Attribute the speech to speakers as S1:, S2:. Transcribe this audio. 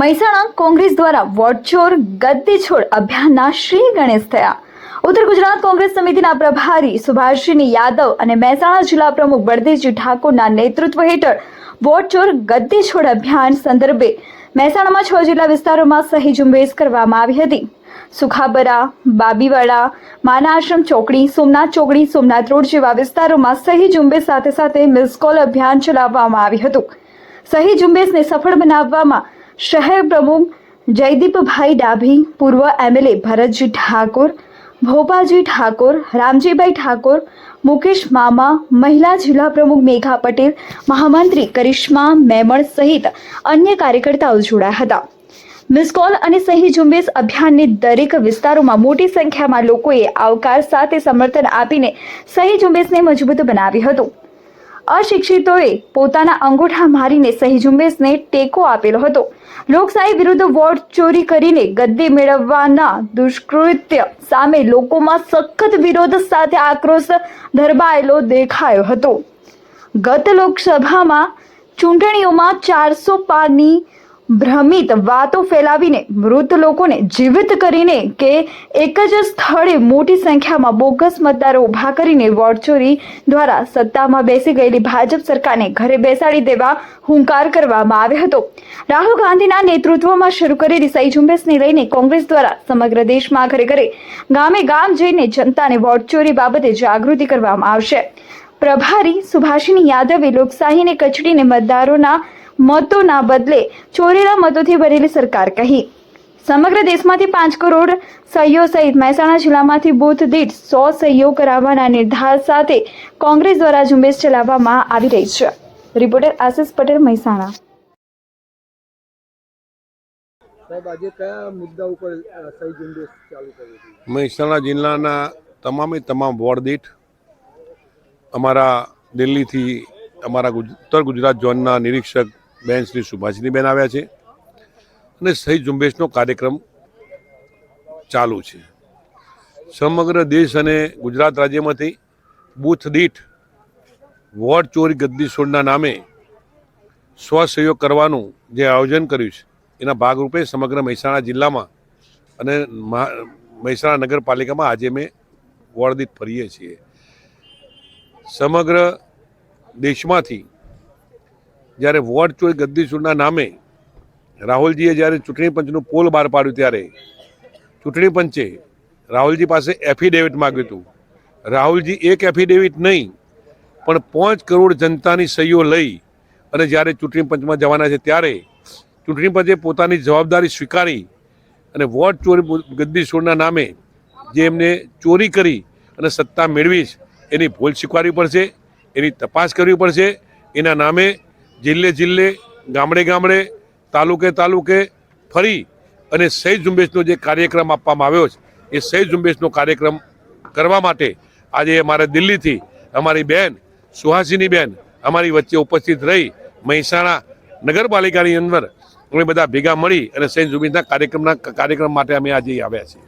S1: મહેસાણા કોંગ્રેસ દ્વારા વોટચોર ગદ્દી છોડ અભિયાનના શ્રી ગણેશ થયા. ઉત્તર ગુજરાત કોંગ્રેસ સમિતિના પ્રભારી સુભાષસિંહ યાદવ અને મહેસાણા જિલ્લા પ્રમુખ બળદેવજી ઠાકોરના નેતૃત્વ હેઠળ વોટચોર ગદ્દી છોડ અભિયાન સંદર્ભે મહેસાણામાં છ જિલ્લા વિસ્તારોમાં સહી ઝુંબેશ કરવામાં આવી હતી. સુખાબરા બાબીવાડા માના આશ્રમ ચોકડી, સોમનાથ ચોકડી, સોમનાથ રોડ જેવા વિસ્તારોમાં સહી ઝુંબેશ સાથે સાથે મિસ કોલ અભિયાન ચલાવવામાં આવ્યું હતું. સહી ઝુંબેશને સફળ બનાવવામાં શહેર પ્રમુખ જયદીપભાઈ ડાભી, પૂર્વ એમએલએ ભરતજી ઠાકોર ભોપાજી ઠાકોર, રામજીભાઈ ઠાકોર, મુકેશ મામા, મહિલા જિલ્લા પ્રમુખ મેઘા પટેલ, મહામંત્રી કરિશ્મા મેમણ સહિત અન્ય કાર્યકર્તાઓ જોડાયા હતા. મિસ કોલ અને સહી ઝુંબેશ અભિયાનને દરેક વિસ્તારોમાં મોટી સંખ્યામાં લોકોએ આવકાર સાથે સમર્થન આપીને સહી ઝુંબેશને મજબૂત બનાવ્યું હતું. અશિક્ષિતોએ પોતાના અંગૂઠા મારીને સહી ઝુંબેશને ટેકો આપેલો હતો. લોકશાહી વિરુદ્ધ વોટ ચોરી કરીને ગદ્દી મેળવવાના દુષ્કૃત્ય સામે લોકોમાં સખત વિરોધ સાથે આક્રોશ ધરબાયેલો દેખાયો હતો. ગત લોકસભામાં ચૂંટણીઓમાં ચારસો પારની ભ્રમિત વાતો ફેલાવીને મૃત લોકોને જીવિત કરીને કે એક જ સ્થળે મોટી સંખ્યામાં બોગસ મતદારો ઊભા કરીને વોટ ચોરી દ્વારા સત્તામાં બેસી ગયેલી ભાજપ સરકારને ઘરે બેસાડી દેવા હુંકાર કરવામાં આવ્યો હતો. રાહુલ ગાંધીના નેતૃત્વમાં શરૂ કરેલી સહી ઝુંબેશને લઈને કોંગ્રેસ દ્વારા સમગ્ર દેશમાં ઘરે ઘરે ગામે ગામ જઈને જનતાને વોટ ચોરી બાબતે જાગૃતિ કરવામાં આવશે. પ્રભારી સુભાષિની યાદવે લોકશાહીને કચડીને મતદારોના મતોના બદલે ચોરીના મતોથી ભરેલી સરકાર કહી. સમગ્ર દેશમાંથી પાંચ કરોડ સહીઓ સહિત મહેસાણા જિલ્લામાંથી બુથ દીઠ સો સહીઓ કરાવવાના નિર્ધાર સાથે કોંગ્રેસ દ્વારા ઝુંબેશ ચલાવવામાં આવી રહી છે. રિપોર્ટર આશિષ પટેલ મહેસાણા.
S2: સાહેબ આજે કયા મુદ્દા ઉપર અ, સહી ઝુંબેશ ચાલુ કરી હતી?
S3: મહેસાણા જિલ્લાના તમામે તમામ વોર્ડ દીઠ અમારા દિલ્હીથી અમારા ઉત્તર ગુજરાત ઝોનના નિરીક્ષક બેન શ્રી સુભાષિનીબેન આવ્યા છે. અને સહી ઝુંબેશનો કાર્યક્રમ ચાલુ છે. સમગ્ર દેશ અને ગુજરાત રાજ્યમાંથી બૂથ દીઠ વોર્ડ ચોરી ગદ્દી છોડના નામે સ્વસહયોગ કરવાનું જે આયોજન કર્યું છે, એના ભાગરૂપે સમગ્ર મહેસાણા જિલ્લામાં અને મહા- મહેસાણા નગરપાલિકામાં આજે અમે વોર્ડ ફરીએ છીએ. સમગ્ર દેશમાંથી જ્યારે વોર્ડ ચોરી ગદ્દીસુરના નામે રાહુલજીએ જ્યારે ચૂંટણી પંચનું પોલ બહાર પાડ્યું ત્યારે ચૂંટણી પંચે રાહુલજી પાસે એફિડેવિટ માગ્યું હતું. રાહુલજી એક એફિડેવિટ નહીં, પણ પાંચ કરોડ જનતાની સહીઓ લઈ અને જ્યારે ચૂંટણી પંચમાં જવાના છે ત્યારે ચૂંટણી પંચે પોતાની જવાબદારી સ્વીકારી અને વોટ ચોરી ગદ્દી છોડના નામે જે એમને ચોરી કરી અને સત્તા મેળવી એની ભૂલ સ્વીકારવી પડશે, એની તપાસ કરવી પડશે, એના નામે જિલ્લે જિલ્લે, ગામડે ગામડે, તાલુકે તાલુકે ફરી અને સહી ઝુંબેશનો જે કાર્યક્રમ આપવામાં આવ્યો છે, એ સહી ઝુંબેશનો કાર્યક્રમ કરવા માટે આજે અમારે દિલ્હીથી અમારી બેન, સુહાસિની બેન અમારી વચ્ચે ઉપસ્થિત રહી મહેસાણા નગરપાલિકાની અંદર અમે બધા ભેગા મળી અને સહી ઝુંબેશના કાર્યક્રમના કાર્યક્રમ માટે અમે આજે આવ્યા છીએ.